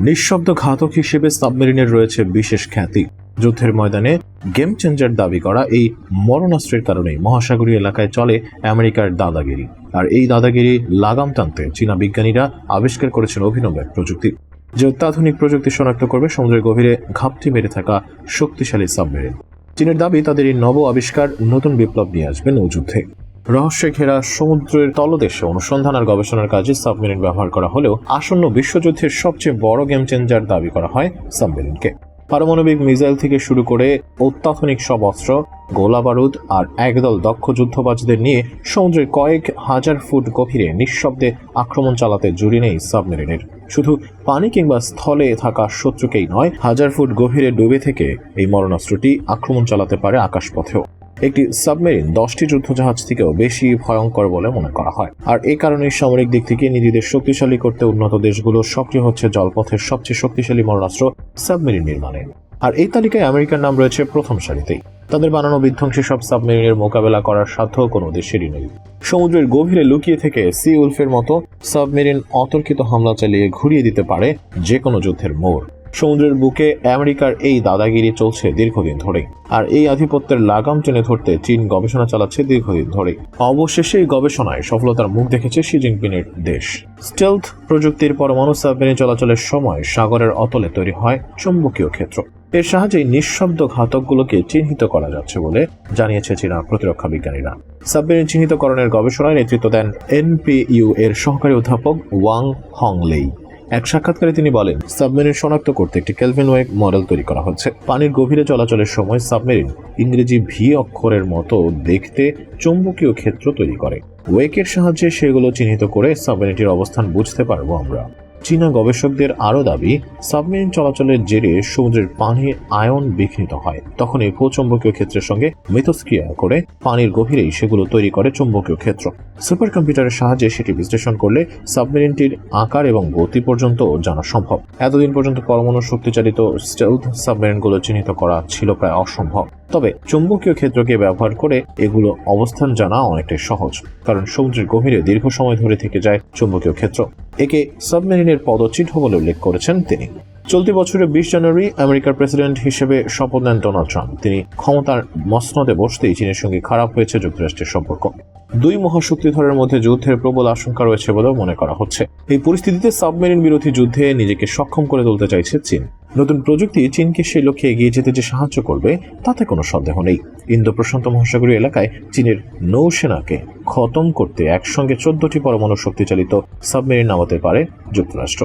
নিঃশব্দ ঘাতক হিসেবে সাবমেরিনের রয়েছে বিশেষ খ্যাতি। যুদ্ধের ময়দানে গেম চেঞ্জার দাবি করা এই মরণাস্ত্রের কারণেই মহাসাগরীয় এলাকায় চলে আমেরিকার দাদাগিরি। আর এই দাদাগিরি লাগাম টানতে চীনা বিজ্ঞানীরা আবিষ্কার করেছেন অভিনব এক প্রযুক্তি। যে অত্যাধুনিক প্রযুক্তি শনাক্ত করবে সমুদ্রের গভীরে ঘাপটি মেরে থাকা শক্তিশালী সাবমেরিন। চীনের দাবি, তাদের এই নব আবিষ্কার নতুন বিপ্লব নিয়ে আসবে নৌযুদ্ধে রহস্যে ঘেরা সমুদ্রের তলদেশে অনুসন্ধান আর গবেষণার কাজে সাবমেরিন ব্যবহার করা হলেও আসন্ন বিশ্বযুদ্ধের সবচেয়ে বড় গেম চেঞ্জার দাবি করা হয় সাবমেরিনকে। পারমাণবিক মিসাইল থেকে শুরু করে অত্যাধুনিক সব অস্ত্র, গোলা বারুদ আর একদল দক্ষ যুদ্ধবাজদের নিয়ে সমুদ্রের কয়েক হাজার ফুট গভীরে নিঃশব্দে আক্রমণ চালাতে জুড়ি নেই সাবমেরিনের। শুধু পানি কিংবা স্থলে থাকা শত্রুকেই নয়, হাজার ফুট গভীরে ডুবে থেকে এই মরণাস্ত্রটি আক্রমণ চালাতে পারে আকাশপথেও। একটি সাবমেরিন দশটি যুদ্ধজাহাজ থেকেও বেশি ভয়ঙ্কর বলে মনে করা হয়। আর এই কারণে সামরিক দিক থেকে নিজেদের শক্তিশালী করতে উন্নত দেশগুলো সক্রিয় হচ্ছে জলপথের সবচেয়ে শক্তিশালী মরণাস্ত্র সাবমেরিন নির্মাণে। আর এই তালিকায় আমেরিকার নাম রয়েছে প্রথম সারিতেই। তাদের বানানো বিধ্বংসী সব সাবমেরিনের মোকাবেলা করার সাধ্য কোনো দেশেরই নেই। সমুদ্রের গভীরে লুকিয়ে থেকে সি উলফের মতো সাবমেরিন অতর্কিত হামলা চালিয়ে ঘুরিয়ে দিতে পারে যে কোনো যুদ্ধের মোড়। সমুদ্রের বুকে আমেরিকার এই দাদাগিরি চলছে দীর্ঘদিন ধরে আর এই আধিপত্যের লাগাম টেনে ধরতে চীন গবেষণা চালাচ্ছে দীর্ঘদিন ধরে অবশেষে এই গবেষণায় সফলতার মুখ দেখেছে শি জিনপিংয়ের দেশ। স্টেলথ প্রযুক্তির পরমাণু সাবমেরিন চলাচলের সময় সাগরের অতলে তৈরি হয় চুম্বকীয় ক্ষেত্র। এর সাহায্যে নিঃশব্দ ঘাতকগুলোকে চিহ্নিত করা যাচ্ছে বলে জানিয়েছে চীনা প্রতিরক্ষা বিজ্ঞানীরা। সাবমেরিন চিহ্নিতকরণের গবেষণায় নেতৃত্ব দেন এনপিইউ এর সহকারী অধ্যাপক ওয়াং হংলেই। এক সাক্ষাৎকারে তিনি বলেন, সাবমেরিন শনাক্ত করতে একটি কেলভিন ওয়েক মডেল তৈরি করা হচ্ছে। পানির গভীরে চলাচলের সময় সাবমেরিন ইংরেজি ভি অক্ষরের মতো দেখতে চৌম্বকীয় ক্ষেত্র তৈরি করে। ওয়েকের সাহায্যে সেগুলো চিহ্নিত করে সাবমেরিনটির অবস্থান বুঝতে পারব আমরা। চীনা গবেষকদের আরও দাবি, সাবমেরিন চলাচলের জেরে সমুদ্রের পানির আয়ন বিঘ্নিত হয়। তখন এই ভূচম্বকীয় ক্ষেত্রের সঙ্গে মিথস্ক্রিয়া করে পানির গভীরেই সেগুলো তৈরি করে চুম্বকীয় ক্ষেত্র। সুপার কম্পিউটারের সাহায্যে সেটি বিশ্লেষণ করলে সাবমেরিনটির আকার এবং গতি পর্যন্ত জানা সম্ভব। এতদিন পর্যন্ত পরমাণু শক্তিচালিত স্টেলথ সাবমেরিনগুলো চিহ্নিত করা ছিল প্রায় অসম্ভব। তবে চুম্বকীয় ক্ষেত্রকে ব্যবহার করে এগুলো অবস্থান জানা অনেকটাই সহজ, কারণ সমুদ্রের গভীরে দীর্ঘ সময় ধরে থেকে যায় চুম্বকীয় ক্ষেত্র। একে সাবমেরিনের পদচিহ্ন বলে উল্লেখ করেছেন তিনি। চলতি বছরের বিশ জানুয়ারি আমেরিকার প্রেসিডেন্ট হিসেবে শপথ নেন ডোনাল্ড ট্রাম্প। তিনি ক্ষমতার মসনদে বসতেই চীনের সঙ্গে খারাপ হয়েছে যুক্তরাষ্ট্রের সম্পর্ক। দুই মহাশক্তিধরের মধ্যে যুদ্ধের প্রবল আশঙ্কা রয়েছে বলেও মনে করা হচ্ছে। এই পরিস্থিতিতে সাবমেরিন বিরোধী যুদ্ধে নিজেকে সক্ষম করে তুলতে চাইছে চীন। নতুন প্রযুক্তি চীনকে সেই লক্ষ্যে এগিয়ে যেতে যে সাহায্য করবে, তাতে কোনো সন্দেহ নেই। ইন্দো প্রশান্ত মহাসাগরীয় এলাকায় চীনের নৌসেনাকে খতম করতে একসঙ্গে চোদ্দটি পরমাণু শক্তিচালিত সাবমেরিন নামাতে পারে যুক্তরাষ্ট্র।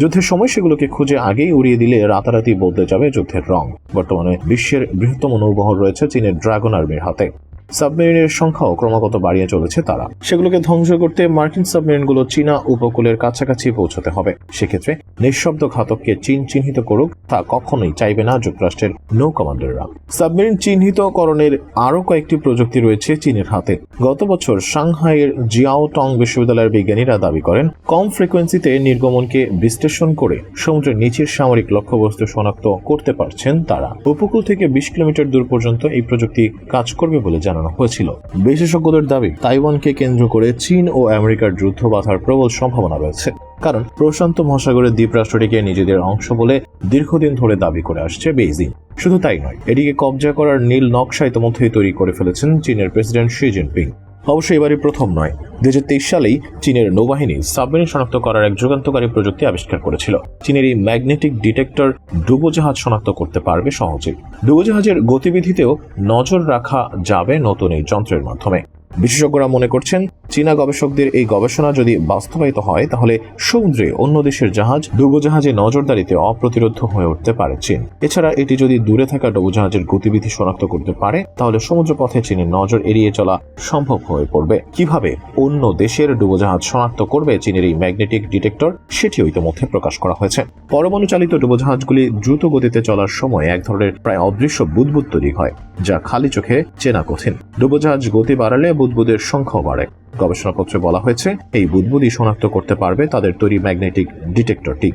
যুদ্ধের সময় সেগুলোকে খুঁজে আগেই উড়িয়ে দিলে রাতারাতি বদলে যাবে যুদ্ধের রং। বর্তমানে বিশ্বের বৃহত্তম নৌবহর রয়েছে চীনের ড্রাগন আর্মির হাতে। সাবমেরিনের সংখ্যাও ক্রমাগত বাড়িয়ে চলেছে তারা। সেগুলোকে ধ্বংস করতে মার্কিন সাবমেরিনগুলো চীনা উপকূলের কাছাকাছি পৌঁছতে হবে। সেক্ষেত্রে নিঃশব্দ ঘাতককে চীন চিহ্নিত করুক, তা কখনোই চাইবে না যুক্তরাষ্ট্রের নৌ কমান্ডাররা। সাবমেরিন চিহ্নিতকরণের আরও কয়েকটি প্রযুক্তি রয়েছে চীনের হাতে। গত বছর সাংহাইয়ের জিয়াও টং বিশ্ববিদ্যালয়ের বিজ্ঞানীরা দাবি করেন, কম ফ্রিকোয়েন্সিতে নির্গমনকে বিশ্লেষণ করে সমুদ্রের নিচের সামরিক লক্ষ্যবস্তু শনাক্ত করতে পারছেন তারা। উপকূল থেকে বিশ কিলোমিটার দূর পর্যন্ত এই প্রযুক্তি কাজ করবে বলে জানানো হয়েছিল। বিশেষজ্ঞদের দাবি, তাইওয়ানকে কেন্দ্র করে চীন ও আমেরিকার যুদ্ধ বাধার প্রবল সম্ভাবনা রয়েছে। কারণ, প্রশান্ত মহাসাগরের দ্বীপরাষ্ট্রটিকে নিজেদের অংশ বলে দীর্ঘদিন ধরে দাবি করে আসছে বেইজিং। শুধু তাই নয়, এটিকে কবজা করার নীল নকশা ইতিমধ্যেই তৈরি করে ফেলেছেন চীনের প্রেসিডেন্ট শি জিনপিং। অবশ্য এবারই প্রথম নয়। দু সালেই চীনের নৌবাহিনী সাবমেরিন শনাক্ত করার এক যুগান্তকারী প্রযুক্তি আবিষ্কার করেছিল। চীনের এই ম্যাগনেটিক ডিটেক্টর ডুবোজাহাজ শনাক্ত করতে পারবে সহজে ডুবোজাহাজের গতিবিধিতেও নজর রাখা যাবে নতুন এই যন্ত্রের মাধ্যমে। বিশেষজ্ঞরা মনে করছেন, চীনা গবেষকদের এই গবেষণা যদি বাস্তবায়িত হয়, তাহলে সমুদ্রে অন্য দেশের জাহাজ ডুবোজাহাজে নজরদারিতে অপ্রতিরোধ হয়ে উঠতে পারে চীন। এছাড়া এটি যদি দূরে থাকা ডুবোজাহাজের গতিবিধি শনাক্ত করতে পারে, তাহলে সমুদ্রপথে চীনের নজর এড়িয়ে চলা সম্ভব হয়ে পড়বে। কীভাবে অন্য দেশের ডুবোজাহাজ শনাক্ত করবে চীনের এই ম্যাগনেটিক ডিটেক্টর, সেটিও ইতিমধ্যে প্রকাশ করা হয়েছে। পরমাণু চালিত ডুবোজাহাজগুলি দ্রুত গতিতে চলার সময় এক ধরনের প্রায় অদৃশ্য বুদবুদ তৈরি হয়, যা খালি চোখে চেনা কঠিন। ডুবোজাহাজ গতি বাড়ালে বুদবুদের সংখ্যাও বাড়ে। গবেষণাপত্রে বলা হয়েছে, এই বুদবুদই শনাক্ত করতে পারবে তাদের তৈরি ম্যাগনেটিক ডিটেক্টরটি।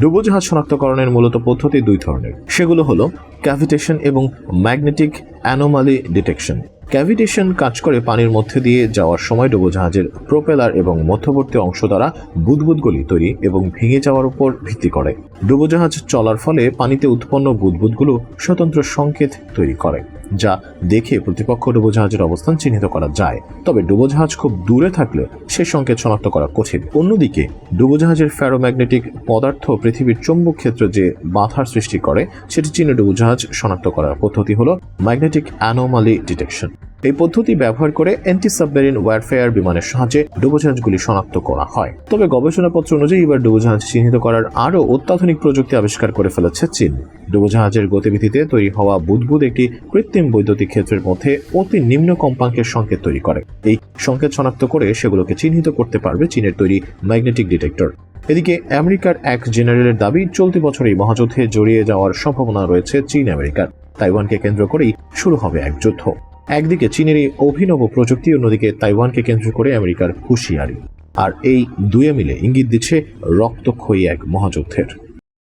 ডুবোজাহাজ শনাক্তকরণের মূলত পদ্ধতি দুই ধরনের। সেগুলো হলো ক্যাভিটেশন এবং ম্যাগনেটিক অ্যানোমালি ডিটেকশন। ক্যাভিটেশন কাজ করে পানির মধ্যে দিয়ে যাওয়ার সময় ডুবোজাহাজের প্রোপেলার এবং মধ্যবর্তী অংশ দ্বারা বুদবুদগুলি তৈরি এবং ভেঙে যাওয়ার উপর ভিত্তি করে। ডুবোজাহাজ চলার ফলে পানিতে উৎপন্ন বুদবুদগুলো স্বতন্ত্র সংকেত তৈরি করে, যা দেখে প্রতিপক্ষ ডুবোজাহাজের অবস্থান চিহ্নিত করা যায়। তবে ডুবোজাহাজ খুব দূরে থাকলে সে সংকেত শনাক্ত করা কঠিন। অন্যদিকে, ডুবোজাহাজের ফ্যারোম্যাগনেটিক পদার্থ পৃথিবীর চৌম্বক ক্ষেত্র যে বাধার সৃষ্টি করে, সেটি চীনে ডুবোজাহাজ শনাক্ত করার পদ্ধতি হলো ম্যাগনেটিক অ্যানোমালি ডিটেকশন। এই পদ্ধতি ব্যবহার করে অ্যান্টি সাবমেরিন ওয়ারফেয়ার বিমানের সাহায্যে ডুবোজাহাজগুলি শনাক্ত করা হয়। তবে গবেষণাপত্র অনুযায়ী এবার ডুবোজাহাজ চিহ্নিত করার আরও অত্যাধুনিক প্রযুক্তি আবিষ্কার করে ফেলেছে চীন। ডুবোজাহাজের গতিবিধিতে তৈরি হওয়া বুদবুদ একটি কৃত্রিম বৈদ্যুতিক ক্ষেত্রের মধ্যে অতি নিম্ন কম্পাঙ্কের সংকেত তৈরি করে। এই সংকেত শনাক্ত করে সেগুলোকে চিহ্নিত করতে পারবে চীনের তৈরি ম্যাগনেটিক ডিটেক্টর এদিকে আমেরিকার এক জেনারেলের দাবি, চলতি বছর এই মহাযুদ্ধে জড়িয়ে যাওয়ার সম্ভাবনা রয়েছে চীন আমেরিকার তাইওয়ানকে কেন্দ্র করেই শুরু হবে এক যুদ্ধ। একদিকে চীনের এই অভিনব প্রযুক্তি, অন্যদিকে তাইওয়ানকে কেন্দ্র করে আমেরিকার হুঁশিয়ারি। আর এই দুয়ে মিলে ইঙ্গিত দিচ্ছে রক্তক্ষয়ী এক মহাযুদ্ধের।